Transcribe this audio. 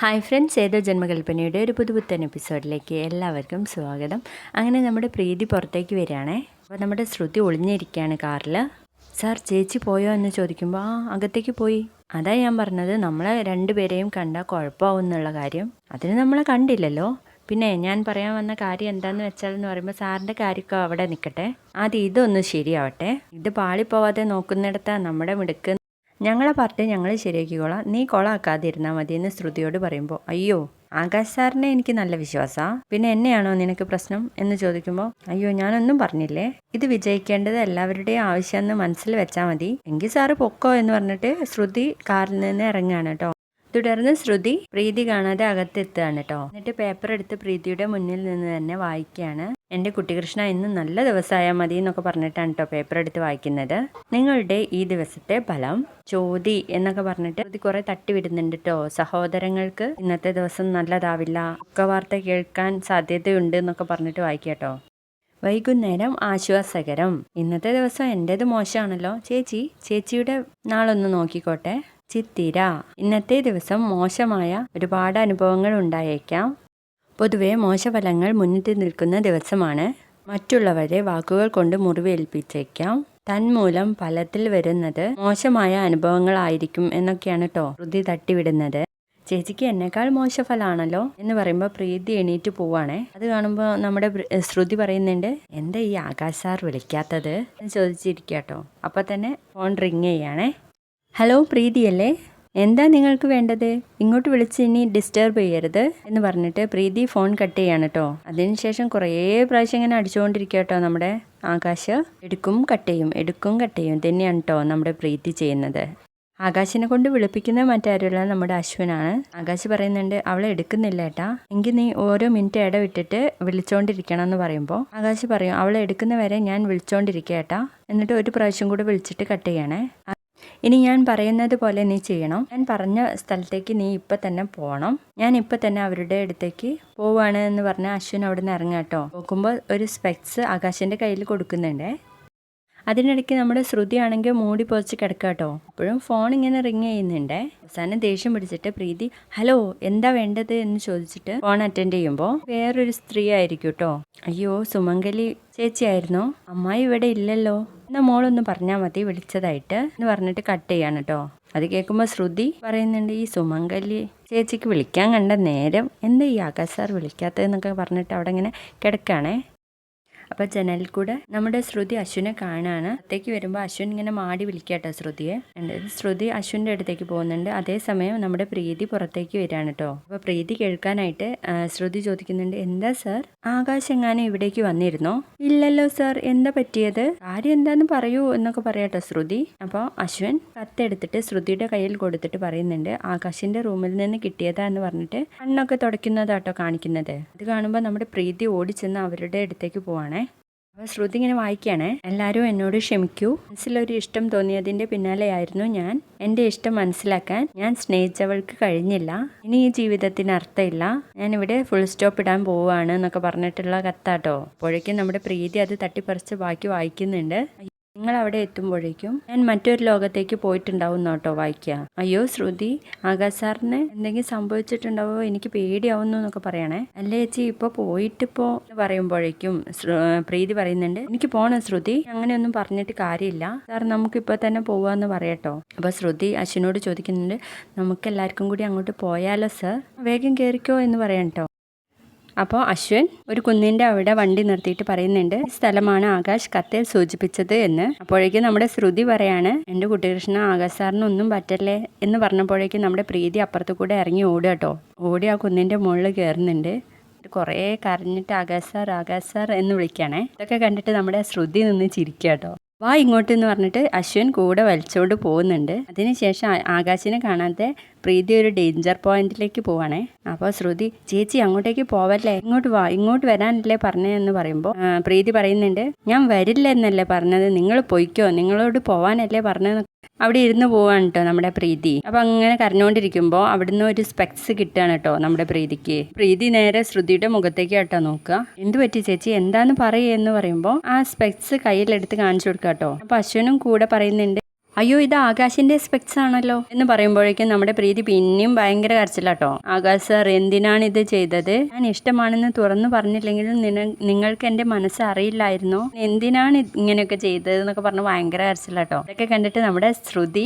Hi friends ഏതോ ജന്മകൽപ്പനയുടെ ഒരു പുതുപുത്തൻ എപ്പിസോഡിലേക്ക് എല്ലാവർക്കും സ്വാഗതം. അങ്ങനെ നമ്മുടെ പ്രീതി പുറത്തേക്ക് വരികയാണേ. അപ്പോൾ നമ്മുടെ ശ്രുതി ഒളിഞ്ഞിരിക്കുകയാണ് കാറിൽ. സാർ ചേച്ചി പോയോ? എന്ന് ചോദിക്കുമ്പോൾ ആ അകത്തേക്ക് പോയി. അതാ ഞാൻ പറഞ്ഞത് നമ്മളെ രണ്ടുപേരെയും കണ്ടാൽ കുഴപ്പമാവും എന്നുള്ള കാര്യം. അതിന് നമ്മളെ കണ്ടില്ലല്ലോ. പിന്നെ ഞാൻ പറയാൻ വന്ന കാര്യം എന്താണെന്ന് വെച്ചാൽ എന്ന് പറയുമ്പോൾ സാറിന്റെ കാര്യമൊക്കെ അവിടെ നിൽക്കട്ടെ. ആദ്യം ഇതൊന്ന് ശരിയാവട്ടെ. ഇത് പാളിപ്പോവാതെ നോക്കുന്നിടത്താണ് നമ്മുടെ മിടുക്ക് ഞങ്ങളെ പാർട്ടി ഞങ്ങൾ ശരിയാക്കിക്കോളാം. നീ കൊളാക്കാതിരുന്നാൽ മതി എന്ന് ശ്രുതിയോട് പറയുമ്പോൾ അയ്യോ ആകാശ് സാറിനെ എനിക്ക് നല്ല വിശ്വാസമാണ് പിന്നെ എന്നെയാണോ നിനക്ക് പ്രശ്നം? എന്ന് ചോദിക്കുമ്പോൾ അയ്യോ ഞാനൊന്നും പറഞ്ഞില്ലേ? ഇത് വിജയിക്കേണ്ടത് എല്ലാവരുടെയും ആവശ്യമെന്ന് മനസ്സിൽ വെച്ചാൽ മതി. എങ്കിൽ സാറ് പൊക്കോ എന്ന് പറഞ്ഞിട്ട് ശ്രുതി കാറിൽ നിന്ന് ഇറങ്ങുകയാണ് കേട്ടോ. തുടർന്ന് ശ്രുതി പ്രീതി കാണാതെ അകത്തെത്തുകയാണ് കേട്ടോ എന്നിട്ട് പേപ്പർ എടുത്ത് പ്രീതിയുടെ മുന്നിൽ നിന്ന് തന്നെ വായിക്കുകയാണ്. എന്റെ കുട്ടികൃഷ്ണ ഇന്ന് നല്ല ദിവസമായാൽ മതി എന്നൊക്കെ പറഞ്ഞിട്ടാണ് കേട്ടോ പേപ്പർ എടുത്ത് വായിക്കുന്നത്. നിങ്ങളുടെ ഈ ദിവസത്തെ ഫലം ചോതി എന്നൊക്കെ പറഞ്ഞിട്ട് ഇത് കുറെ തട്ടി വിടുന്നുണ്ട് കേട്ടോ സഹോദരങ്ങൾക്ക് ഇന്നത്തെ ദിവസം നല്ലതാവില്ല. ഒക്കെ വാർത്ത കേൾക്കാൻ സാധ്യതയുണ്ട് എന്നൊക്കെ പറഞ്ഞിട്ട് വായിക്കുക കേട്ടോ വൈകുന്നേരം ആശ്വാസകരം. ഇന്നത്തെ ദിവസം എന്റേത് മോശമാണല്ലോ. ചേച്ചി ചേച്ചിയുടെ നാളൊന്ന് നോക്കിക്കോട്ടെ. ചിത്തിര. ഇന്നത്തെ ദിവസം മോശമായ ഒരുപാട് അനുഭവങ്ങൾ ഉണ്ടായേക്കാം. പൊതുവെ മോശഫലങ്ങൾ മുന്നിട്ട് നിൽക്കുന്ന ദിവസമാണ്. മറ്റുള്ളവരെ വാക്കുകൾ കൊണ്ട് മുറിവേൽപ്പിച്ചേക്കാം. തന്മൂലം ഫലത്തിൽ വരുന്നത് മോശമായ അനുഭവങ്ങളായിരിക്കും എന്നൊക്കെയാണ് കേട്ടോ ശ്രുതി തട്ടിവിടുന്നത്. ചേച്ചിക്ക് എന്നെക്കാൾ മോശഫലാണല്ലോ എന്ന് പറയുമ്പോൾ പ്രീതി എണീറ്റ് പോവാണേ. അത് കാണുമ്പോൾ നമ്മുടെ ശ്രുതി പറയുന്നുണ്ട് എന്താ ഈ ആകാശ് സാർ വിളിക്കാത്തത്? എന്ന് ചോദിച്ചിരിക്കുക കേട്ടോ അപ്പോൾ തന്നെ ഫോൺ റിങ് ചെയ്യാണേ. ഹലോ പ്രീതിയല്ലേ? എന്താ നിങ്ങൾക്ക് വേണ്ടത്? ഇങ്ങോട്ട് വിളിച്ച് ഇനി ഡിസ്റ്റർബ് ചെയ്യരുത് എന്ന് പറഞ്ഞിട്ട് പ്രീതി ഫോൺ കട്ട് ചെയ്യാണ് കേട്ടോ അതിനുശേഷം കുറേ പ്രാവശ്യം ഇങ്ങനെ അടിച്ചുകൊണ്ടിരിക്കുക കേട്ടോ നമ്മുടെ ആകാശ്. എടുക്കും കട്ട് ചെയ്യും എടുക്കും കട്ട് ചെയ്യും. തന്നെയാണ് കേട്ടോ നമ്മുടെ പ്രീതി ചെയ്യുന്നത്. ആകാശിനെ കൊണ്ട് വിളിപ്പിക്കുന്ന മറ്റാരുള്ള നമ്മുടെ അശ്വിനാണ്. ആകാശ് പറയുന്നുണ്ട് അവളെ എടുക്കുന്നില്ല ഏട്ടാ. എങ്കിൽ നീ ഓരോ മിനിറ്റ് ഇടവിട്ടിട്ട് വിളിച്ചോണ്ടിരിക്കണം എന്ന് പറയുമ്പോൾ ആകാശ് പറയും അവളെ എടുക്കുന്നവരെ ഞാൻ വിളിച്ചോണ്ടിരിക്കുക ഏട്ടാ. എന്നിട്ട് ഒരു പ്രാവശ്യം കൂടെ വിളിച്ചിട്ട് കട്ട് ചെയ്യണേ. ഇനി ഞാൻ പറയുന്നത് പോലെ നീ ചെയ്യണം. ഞാൻ പറഞ്ഞ സ്ഥലത്തേക്ക് നീ ഇപ്പം തന്നെ പോകണം ഞാൻ ഇപ്പം തന്നെ അവരുടെ അടുത്തേക്ക് പോവാണ് എന്ന് പറഞ്ഞ അശ്വിൻ അവിടെ നിന്ന് ഇറങ്ങാം കേട്ടോ. നോക്കുമ്പോൾ ഒരു സ്പെക്സ് ആകാശിന്റെ കയ്യിൽ കൊടുക്കുന്നുണ്ടേ. അതിനിടയ്ക്ക് നമ്മുടെ ശ്രുതി ആണെങ്കിൽ മൂടി പൊതിച്ച് കിടക്കുക കേട്ടോ. അപ്പോഴും ഫോൺ ഇങ്ങനെ റിങ് ചെയ്യുന്നുണ്ടേ. അവസാനം ദേഷ്യം പിടിച്ചിട്ട് പ്രീതി ഹലോ എന്താ വേണ്ടത്? എന്ന് ചോദിച്ചിട്ട് ഫോൺ അറ്റൻഡ് ചെയ്യുമ്പോൾ വേറൊരു സ്ത്രീ ആയിരിക്കും കേട്ടോ. അയ്യോ സുമംഗലി ചേച്ചിയായിരുന്നോ. അമ്മായി ഇവിടെ ഇല്ലല്ലോ. എന്നാ മോളൊന്ന് പറഞ്ഞാൽ മതി വിളിച്ചതായിട്ട്. എന്ന് പറഞ്ഞിട്ട് കട്ട് ചെയ്യാണ് കേട്ടോ അത് കേൾക്കുമ്പോൾ ശ്രുതി പറയുന്നുണ്ട് ഈ സുമംഗലി ചേച്ചിക്ക് വിളിക്കാൻ കണ്ട നേരം എന്താ ഈ ആകാശ് സാർ വിളിക്കാത്തതെന്നൊക്കെ പറഞ്ഞിട്ട് അവിടെ ഇങ്ങനെ കിടക്കുകയാണേ അപ്പോൾ ജനലിൽ കൂടെ നമ്മുടെ ശ്രുതി അശ്വിനെ കാണാണ്. അത്തേക്ക് വരുമ്പോൾ അശ്വിൻ ഇങ്ങനെ മാടി വിളിക്കാട്ടോ ശ്രുതിയെ. ശ്രുതി അശ്വിന്റെ അടുത്തേക്ക് പോകുന്നുണ്ട്. അതേസമയം നമ്മുടെ പ്രീതി പുറത്തേക്ക് വരികയാണ് കേട്ടോ അപ്പോൾ പ്രീതി കേൾക്കാനായിട്ട് ശ്രുതി ചോദിക്കുന്നുണ്ട് എന്താ സർ? ആകാശ് എങ്ങാനും ഇവിടേക്ക് വന്നിരുന്നോ? ഇല്ലല്ലോ സർ. എന്താ പറ്റിയത്? കാര്യം എന്താന്ന് പറയൂ എന്നൊക്കെ പറയാട്ടോ ശ്രുതി. അപ്പോൾ അശ്വിൻ കത്തെടുത്തിട്ട് ശ്രുതിയുടെ കയ്യിൽ കൊടുത്തിട്ട് പറയുന്നുണ്ട് ആകാശിന്റെ റൂമിൽ നിന്ന് കിട്ടിയതാ എന്ന് പറഞ്ഞിട്ട് കണ്ണൊക്കെ തുടയ്ക്കുന്നതാട്ടോ കാണിക്കുന്നത്. ഇത് കാണുമ്പോൾ നമ്മുടെ പ്രീതി ഓടിച്ചെന്ന് അവരുടെ അടുത്തേക്ക് പോവാണേ. അപ്പോൾ ശ്രുതി ഇങ്ങനെ വായിക്കുകയാണേ. എല്ലാവരും എന്നോട് ക്ഷമിക്കൂ. മനസ്സിലൊരു ഇഷ്ടം തോന്നിയതിന്റെ പിന്നാലെയായിരുന്നു ഞാൻ. എന്റെ ഇഷ്ടം മനസ്സിലാക്കാൻ ഞാൻ സ്നേഹിച്ചവൾക്ക് കഴിഞ്ഞില്ല. ഇനി ഈ ജീവിതത്തിന് അർത്ഥമില്ല. ഞാൻ ഇവിടെ ഫുൾ സ്റ്റോപ്പ് ഇടാൻ പോവുകയാണ് എന്നൊക്കെ പറഞ്ഞിട്ടുള്ള കത്താട്ടോ. അപ്പോഴേക്കും നമ്മുടെ പ്രീതി അത് തട്ടിപ്പറിച്ച് ബാക്കി വായിക്കുന്നുണ്ട്. നിങ്ങൾ അവിടെ എത്തുമ്പോഴേക്കും ഞാൻ മറ്റൊരു ലോകത്തേക്ക് പോയിട്ടുണ്ടാവും കേട്ടോ വായിക്കുക അയ്യോ ശ്രുതി ആകാശ് സാറിന് എന്തെങ്കിലും സംഭവിച്ചിട്ടുണ്ടാവോ? എനിക്ക് പേടിയാവുന്നു എന്നൊക്കെ പറയണേ. അല്ലേ ചേച്ചി ഇപ്പൊ പോയിട്ടിപ്പോ എന്ന് പറയുമ്പോഴേക്കും പ്രീതി പറയുന്നുണ്ട് എനിക്ക് പോണം ശ്രുതി അങ്ങനെയൊന്നും പറഞ്ഞിട്ട് കാര്യമില്ല. സാർ നമുക്കിപ്പോ തന്നെ പോവാന്ന് പറയട്ടോ. അപ്പൊ ശ്രുതി അശ്വിനോട് ചോദിക്കുന്നുണ്ട് നമുക്ക് എല്ലാവർക്കും കൂടി അങ്ങോട്ട് പോയാലോ സർ? വേഗം കയറിക്കോ എന്ന് പറയാം കേട്ടോ അപ്പോൾ അശ്വൻ ഒരു കുന്നിന്റെ അവിടെ വണ്ടി നിർത്തിയിട്ട് പറയുന്നുണ്ട് സ്ഥലമാണ് ആകാശ് കത്തിൽ സൂചിപ്പിച്ചത് എന്ന്. അപ്പോഴേക്കും നമ്മുടെ ശ്രുതി പറയാണ് എന്റെ കുട്ടികൃഷ്ണ ആകാശ് സാറിനൊന്നും പറ്റല്ലേ? എന്ന് പറഞ്ഞപ്പോഴേക്കും നമ്മുടെ പ്രീതി അപ്പുറത്ത് കൂടെ ഇറങ്ങി ഓടുക കേട്ടോ. ഓടി ആ കുന്നിന്റെ മുകളിൽ കയറുന്നുണ്ട്. കുറേ കരഞ്ഞിട്ട് ആകാശ് സാർ ആകാശ് സാർ എന്ന് വിളിക്കുകയാണേ. ഇതൊക്കെ കണ്ടിട്ട് നമ്മുടെ ശ്രുതി നിന്ന് ചിരിക്കുക കേട്ടോ. വാ ഇങ്ങോട്ട് എന്ന് പറഞ്ഞിട്ട് അശ്വിൻ കൂടെ വലിച്ചോണ്ട് പോകുന്നുണ്ട്. അതിനുശേഷം ആകാശിനെ കാണാതെ പ്രീതി ഒരു ഡേഞ്ചർ പോയിന്റിലേക്ക് പോവാണേ. അപ്പോൾ ശ്രുതി ചേച്ചി അങ്ങോട്ടേക്ക് പോവല്ലേ? ഇങ്ങോട്ട് വാ ഇങ്ങോട്ട് വരാനല്ലേ പറഞ്ഞേ എന്ന് പറയുമ്പോൾ പ്രീതി പറയുന്നുണ്ട് ഞാൻ വരില്ല എന്നല്ലേ പറഞ്ഞത്? നിങ്ങൾ പൊയ്ക്കോ നിങ്ങളോട് പോവാനല്ലേ പറഞ്ഞത്? അവിടെ ഇരുന്ന് പോവാണ് കേട്ടോ നമ്മുടെ പ്രീതി. അപ്പൊ അങ്ങനെ കരഞ്ഞുകൊണ്ടിരിക്കുമ്പോൾ അവിടുന്ന് ഒരു സ്പെക്സ് കിട്ടുകയാണ് കേട്ടോ നമ്മുടെ പ്രീതിക്ക്. പ്രീതി നേരെ ശ്രുതിയുടെ മുഖത്തേക്ക് കേട്ടോ നോക്കുക. എന്ത് പറ്റി ചേച്ചി? എന്താന്ന് പറയേ എന്ന് പറയുമ്പോൾ ആ സ്പെക്സ് കയ്യിലെടുത്ത് കാണിച്ചു കൊടുക്കുക കേട്ടോ അപ്പൊ അശ്വനും കൂടെ പറയുന്നുണ്ട് അയ്യോ ഇത് ആകാശിന്റെ സ്പെക്സ് ആണല്ലോ എന്ന് പറയുമ്പോഴേക്കും നമ്മുടെ പ്രീതി പിന്നെയും ഭയങ്കര കരച്ചിലാട്ടോ. ആകാശ് സാർ എന്തിനാണ് ഇത് ചെയ്തത്? ഞാൻ ഇഷ്ടമാണെന്ന് തുറന്നു പറഞ്ഞില്ലെങ്കിലും നിങ്ങൾക്ക് എന്റെ മനസ്സ് അറിയില്ലായിരുന്നോ? എന്തിനാണ് ഇങ്ങനെയൊക്കെ ചെയ്തത് എന്നൊക്കെ പറഞ്ഞ് ഭയങ്കര കരച്ചിലാട്ടോ. ഇതൊക്കെ കണ്ടിട്ട് നമ്മുടെ ശ്രുതി